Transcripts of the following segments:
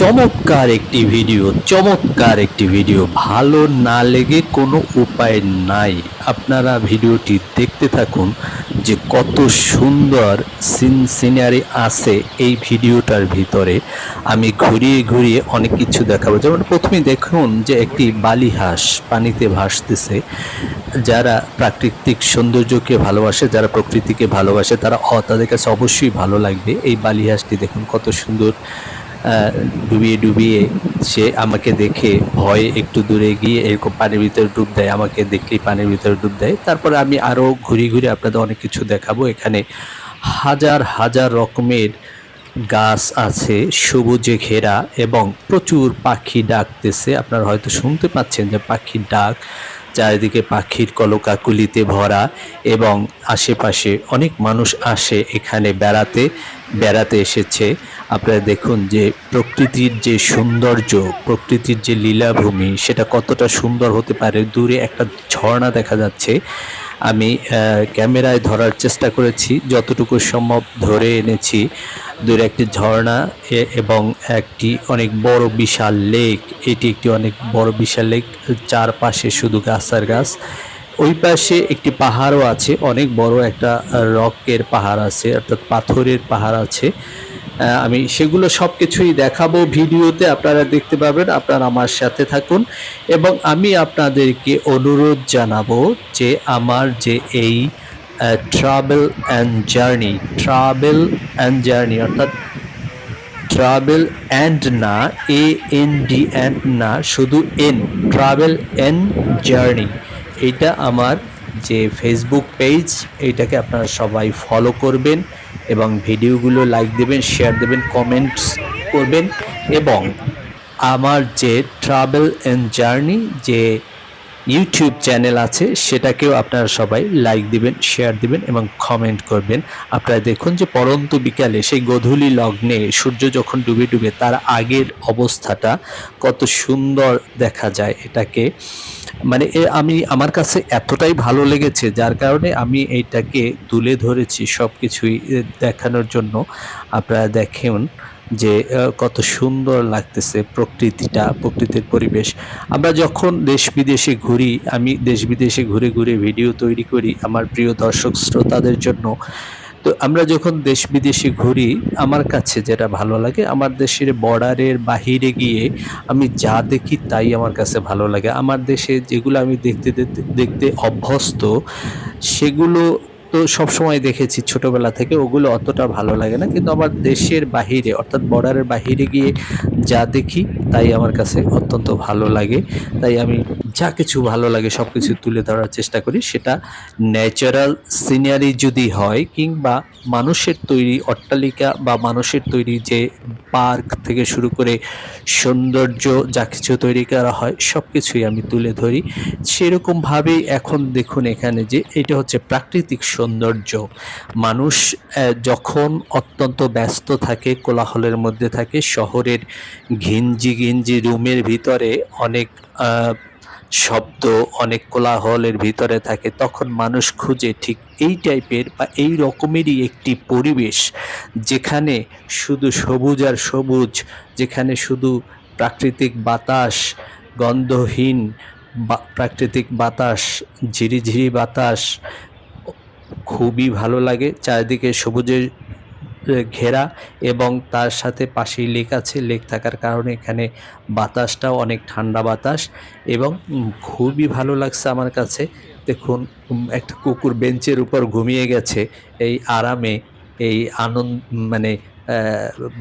চমৎকার একটি ভিডিও চমৎকার একটি ভিডিও ভালো না লেগে কোনো উপায় নাই। আপনারা ভিডিওটি দেখতে থাকুন যে কত সুন্দর সিন সিনারি আছে এই ভিডিওটার ভিতরে। আমি ঘুরিয়ে ঘুরিয়ে অনেক কিছু দেখাবো। যেমন প্রথমে দেখুন যে একটি বালি হাঁস পানিতে ভাসতেছে। যারা প্রাকৃতিক সৌন্দর্যকে ভালোবাসে, যারা প্রকৃতিকে ভালোবাসে, তারা তাদের কাছে অবশ্যই ভালো লাগবে। এই বালি হাঁসটি দেখুন কত সুন্দর ডুবিয়ে ডুবিয়ে সে আমাকে দেখে ভয়ে একটু দূরে গিয়ে এরকম পানির ভিতরে ডুব দেয়, আমাকে দেখলেই পানির ভিতরে ডুব দেয়। তারপরে আমি আরও ঘুরে ঘুরে আপনাদের অনেক কিছু দেখাবো। এখানে হাজার হাজার রকমের গাছ আছে, সবুজে ঘেরা এবং প্রচুর পাখি ডাকতেছে। আপনারা হয়তো শুনতে পাচ্ছেন যে পাখির ডাক চারিদিকে পাখির কলকাকুলিতে ভরা এবং আশেপাশে অনেক মানুষ আসে এখানে বেড়াতে। বেড়াতে এসেছে। আপনারা দেখুন যে প্রকৃতির যে সৌন্দর্য, প্রকৃতির যে লীলাভূমি, সেটা কতটা সুন্দর হতে পারে। দূরে একটা ঝর্ণা দেখা যাচ্ছে। আমি ক্যামেরায় ধরার চেষ্টা করেছি, যতটুকু সম্ভব ধরে এনেছি। দূরে একটি ঝর্ণা এবং একটি অনেক বড় বিশাল লেক। এটি একটি অনেক বড় বিশাল লেক। চারপাশে শুধু গাছ আর গাছ। ওই পাশে একটি পাহাড়ও আছে, অনেক বড় একটা রকের পাহাড় আছে, অর্থাৎ পাথরের পাহাড় আছে। আমি সেগুলো সব কিছুই দেখাবো ভিডিওতে, আপনারা দেখতে পাবেন, আপনারা আমার সাথে থাকুন। এবং আমি আপনাদেরকে অনুরোধ জানাব যে আমার যে এই travel and journey travel and journey অর্থাৎ ট্রাভেল অ্যান্ড না এ এন ডি অ্যান্ড না, শুধু এন ট্রাভেল অ্যান্ড জার্নি এইটা আমার যে ফেসবুক পেজ এইটাকে আপনারা সবাই ফলো করবেন এবং ভিডিওগুলো লাইক দেবেন শেয়ার দেবেন কমেন্টস করবেন এবং আমার যে ট্রাভেল অ্যান্ড জার্নি যে ইউটিউব চ্যানেল আছে, সেটাকেও আপনারা সবাই লাইক দিবেন শেয়ার দিবেন এবং কমেন্ট করবেন। আপনারা দেখুন যে পরন্ত বিকালে সেই গধূলি লগ্নে সূর্য যখন ডুবে ডুবে, তার আগের অবস্থাটা কত সুন্দর দেখা যায়। এটাকে মানে এ, আমি আমার কাছে এতটাই ভালো লেগেছে, যার কারণে আমি এইটাকে তুলে ধরেছি সব কিছুই দেখানোর জন্য। আপনারা দেখেন যে কত সুন্দর লাগতেছে প্রকৃতিটা, প্রকৃতির পরিবেশ। আমরা যখন দেশ বিদেশে ঘুরি, আমি দেশ বিদেশে ঘুরে ঘুরে ভিডিও তৈরি করি আমার প্রিয় দর্শক শ্রোতাদের জন্য তো আমরা যখন দেশ বিদেশে ঘুরি, আমার কাছে যেটা ভালো লাগে, আমার দেশের বর্ডারের বাহিরে গিয়ে আমি যা দেখি তাই আমার কাছে ভালো লাগে। আমার দেশে যেগুলো আমি দেখতে দেখতে দেখতে অভ্যস্ত, সেগুলো তো সব সময় দেখেছি ছোটবেলা থেকে, ওগুলো অতটা ভালো লাগে না। কিন্তু আমার দেশের বাহিরে, অর্থাৎ বর্ডারের বাহিরে গিয়ে যা দেখি, তাই আমার কাছে অত্যন্ত ভালো লাগে। তাই আমি যা কিছু ভালো লাগে, সব কিছু তুলে ধরার চেষ্টা করি। সেটা ন্যাচারাল সিনারি যদি হয়, কিংবা মানুষের তৈরি অট্টালিকা বা মানুষের তৈরি যে পার্ক থেকে শুরু করে সৌন্দর্য, যা কিছু তৈরি করা হয়, সব কিছুই আমি তুলে ধরি। সেরকমভাবেই এখন দেখুন এখানে যে, এটা হচ্ছে প্রাকৃতিক সৌন্দর্য। মানুষ যখন অত্যন্ত ব্যস্ত থাকে, কোলাহলের মধ্যে থাকে, শহরের ঘিঞ্জি ঘিঞ্জি রুমের ভিতরে অনেক শব্দ, অনেক কোলাহলের ভিতরে থাকে, তখন মানুষ খুঁজে ঠিক এই টাইপের বা এই রকমেরই একটি পরিবেশ, যেখানে শুধু সবুজ আর সবুজ, যেখানে শুধু প্রাকৃতিক বাতাস, গন্ধহীন বা- প্রাকৃতিক বাতাস, ঝিরিঝিরি বাতাস খুবই ভালো লাগে। চারিদিকে সবুজের ঘেরা এবং তার সাথে পাশেই লেক আছে। লেক থাকার কারণে এখানে বাতাসটাও অনেক ঠান্ডা বাতাস এবং খুবই ভালো লাগছে আমার কাছে। দেখুন একটা কুকুর বেঞ্চের উপর ঘুমিয়ে গেছে। এই আরামে এই আনন্দ মানে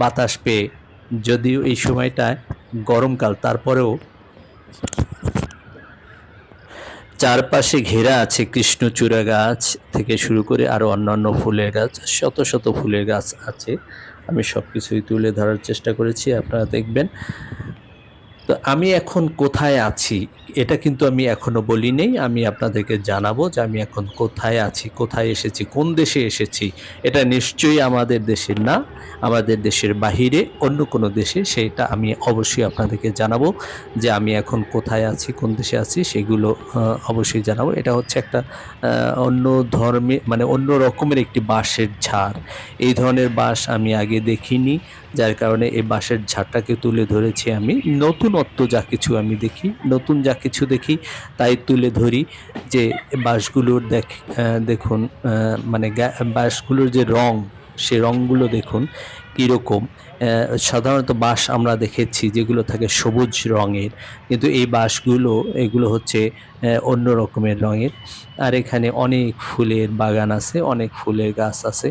বাতাস পেয়ে। যদিও এই সময়টায় গরমকাল, তারপরেও চারপাশে ঘেরা আছে কৃষ্ণচূড়া গাছ থেকে শুরু করে আরও অন্যান্য ফুলের গাছ, শত শত ফুলের গাছ আছে। আমি সব কিছুই তুলে ধরার চেষ্টা করেছি, আপনারা দেখবেন। তো আমি এখন কোথায় আছি? এটা কিন্তু আমি এখনও বলি নেই আমি আপনাদেরকে জানাব যে আমি এখন কোথায় আছি, কোথায় এসেছি, কোন দেশে এসেছি। এটা নিশ্চয়ই আমাদের দেশের না, আমাদের দেশের বাহিরে অন্য কোনো দেশে। সেটা আমি অবশ্যই আপনাদেরকে জানাব যে আমি এখন কোথায় আছি, কোন দেশে আছি, সেগুলো অবশ্যই জানাব। এটা হচ্ছে একটা অন্য ধর্মে মানে অন্য রকমের একটি বাঁশের ঝাড়। এই ধরনের বাঁশ আমি আগে দেখিনি। যার কারণে এই বাঁশের ঝাড়টাকে তুলে ধরেছি আমি। নতুনত্ব যা কিছু আমি দেখি, নতুন যা কিছু দেখি তাই তুলে ধরি যে বাঁশগুলোর দেখ দেখুন মানে বাঁশগুলোর যে রং, সে রংগুলো দেখুন কীরকম। সাধারণত বাঁশ আমরা দেখেছি যেগুলো থাকে সবুজ রঙের, কিন্তু এই বাঁশগুলো, এগুলো হচ্ছে অন্য রকমের রঙের। আর এখানে অনেক ফুলের বাগান আছে, অনেক ফুলের গাছ আছে,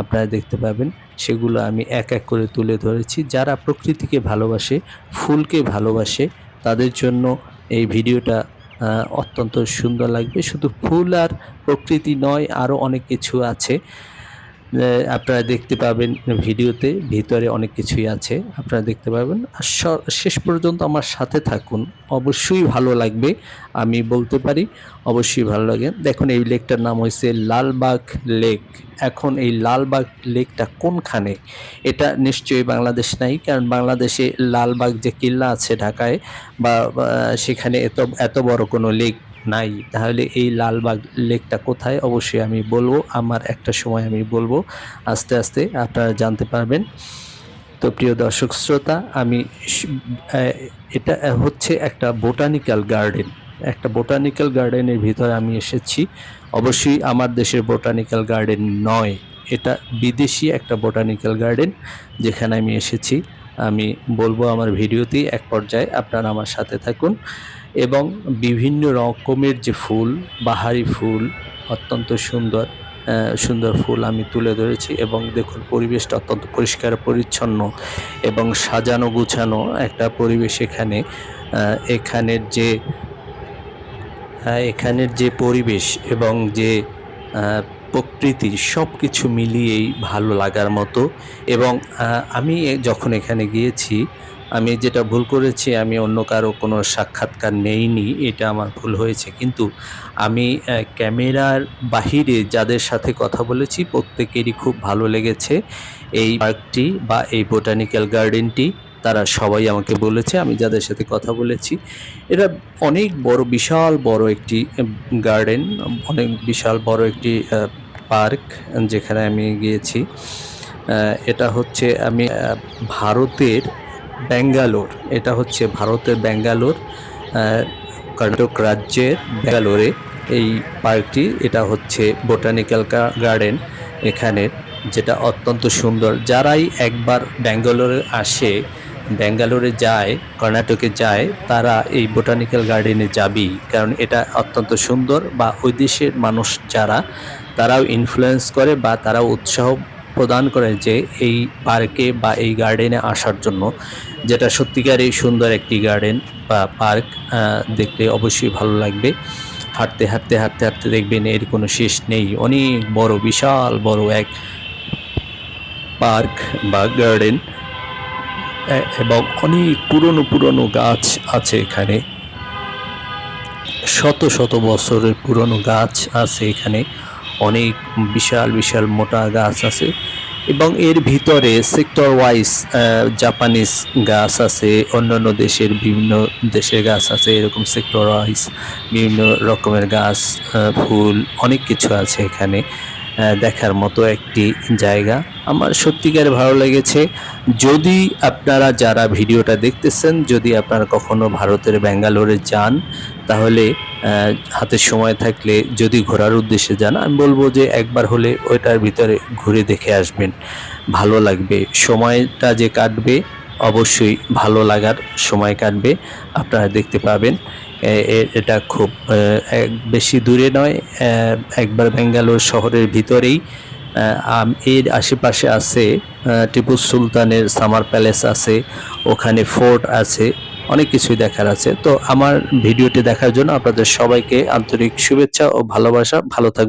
আপনারা দেখতে পাবেন। সেগুলো আমি এক এক করে তুলে ধরেছি। যারা প্রকৃতিকে ভালোবাসে, ফুলকে ভালোবাসে, তাদের জন্য এই ভিডিওটা অত্যন্ত সুন্দর লাগবে। শুধু ফুল আর প্রকৃতি নয় আরও অনেক কিছু আছে। আপনারা দেখতে পাবেন ভিডিওতে ভিতরে অনেক কিছুই আছে, আপনারা দেখতে পাবেন আর শেষ পর্যন্ত আমার সাথে থাকুন, অবশ্যই ভালো লাগবে, আমি বলতে পারি, অবশ্যই ভালো লাগে। দেখুন, এই লেকটার নাম হয়েছে লালবাগ লেক। এখন এই লালবাগ লেকটা কোনখানে? এটা নিশ্চয়ই বাংলাদেশ নাই, কারণ বাংলাদেশে লালবাগ যে কিল্লা আছে ঢাকায় বা, সেখানে এত এত বড় কোনো লেক নাই। তাহলে এই লালবাগ লেকটা কোথায়? অবশ্যই আমি বলব। আমার একটা সময় আমি বলব। আস্তে আস্তে আপনারা জানতে পারবেন। তো প্রিয় দর্শক শ্রোতা, আমি এটা হচ্ছে একটা বোটানিক্যাল গার্ডেন। একটা বোটানিক্যাল গার্ডেনের ভিতরে আমি এসেছি। অবশ্যই আমার দেশের বোটানিক্যাল গার্ডেন নয়। এটা বিদেশি একটা বোটানিক্যাল গার্ডেন যেখানে আমি এসেছি। আমি বলব আমার ভিডিওতেই এক পর্যায়ে। আপনারা আমার সাথে থাকুন। এবং বিভিন্ন রকমের যে ফুল, বাহারি ফুল, অত্যন্ত সুন্দর সুন্দর ফুল আমি তুলে ধরেছি এবং দেখুন পরিবেশটা অত্যন্ত পরিষ্কার, পরিচ্ছন্ন এবং সাজানো, গুছানো একটা পরিবেশ এখানে এখানের যে এখানের যে পরিবেশ এবং যে প্রকৃতি সব কিছু মিলিয়েই ভালো লাগার মতো এবং আমি যখন এখানে গিয়েছি আমি যেটা ভুল করেছি, আমি অন্য কারও কোনো সাক্ষাৎকার নেইনি, এটা আমার ভুল হয়েছে। কিন্তু আমি ক্যামেরার বাহিরে যাদের সাথে কথা বলেছি, প্রত্যেকেরই খুব ভালো লেগেছে। এই পার্কটি বা এই বোটানিক্যাল গার্ডেনটি তারা সবাই আমাকে বলেছে, আমি যাদের সাথে কথা বলেছি। এটা অনেক বড়, বিশাল বড় একটি গার্ডেন, অনেক বিশাল বড় একটি পার্ক যেখানে আমি গিয়েছি। এটা হচ্ছে আমি ভারতের ব্যাঙ্গালোর। এটা হচ্ছে ভারতের ব্যাঙ্গালোর কর্ণাটক রাজ্যের ব্যাঙ্গালোরে এই পার্কটি। এটা হচ্ছে বোটানিক্যাল গার্ডেন এখানে, যেটা অত্যন্ত সুন্দর। যারাই একবার ব্যাঙ্গালোরে আসে, ব্যাঙ্গালোরে যায়, কর্ণাটকে যায়, তারা এই বোটানিক্যাল গার্ডেনে যাবেই। কারণ এটা অত্যন্ত সুন্দর বা ওই দেশের মানুষ যারা, তারাও ইনফ্লুয়েন্স করে বা তারাও উৎসাহ প্রদান করে যে এই পার্কে বা এই গার্ডেনে আসার জন্য, যেটা সত্যিকারই সুন্দর একটি গার্ডেন বা পার্ক দেখতে অবশ্যই ভালো লাগবে। হাঁটতে হাঁটতে হাঁটতে হাঁটতে দেখবেন এর কোনো শেষ নেই। অনেক বড়, বিশাল বড় এক পার্ক বা গার্ডেন এবং অনেক পুরনো পুরনো গাছ আছে এখানে। শত শত বছরের পুরনো গাছ আছে এখানে। অনেক বিশাল বিশাল মোটা গাছ আছে এবং এর ভিতরে সেক্টর ওয়াইজ জাপানিজ গাছ আছে, অন্যান্য দেশের বিভিন্ন দেশের গাছ আছে, এরকম সেক্টর ওয়াইজ বিভিন্ন রকমের গাছ ফুল, অনেক কিছু আছে এখানে দেখার মতো একটি জায়গা। আমার সত্যিকার ভালো লেগেছে, যদি আপনারা যারা ভিডিওটা দেখতেছেন, যদি আপনারা কখনো ভারতের ব্যাঙ্গালোরে যান তাহলে হাতে সময় থাকলে যদি ঘোরার উদ্দেশ্যে যান, আমি বলব যে একবার হলে ওইটার ভিতরে ঘুরে দেখে আসবেন। ভালো লাগবে। সময়টা যে কাটবে, অবশ্যই ভালো লাগার সময় কাটবে। আপনারা দেখতে পাবেন এটা খুব বেশি দূরে নয় একবার বেঙ্গালোর শহরের ভিতরেই এর আশেপাশে আছে টিপু সুলতানের সামার প্যালেস আছে, ওখানে ফোর্ট আছে অনেক কিছুই দেখার আছে। তো আমার ভিডিওটি দেখার জন্য আপনাদের সবাইকে আন্তরিক শুভেচ্ছা ও ভালোবাসা। ভালো থাকবেন।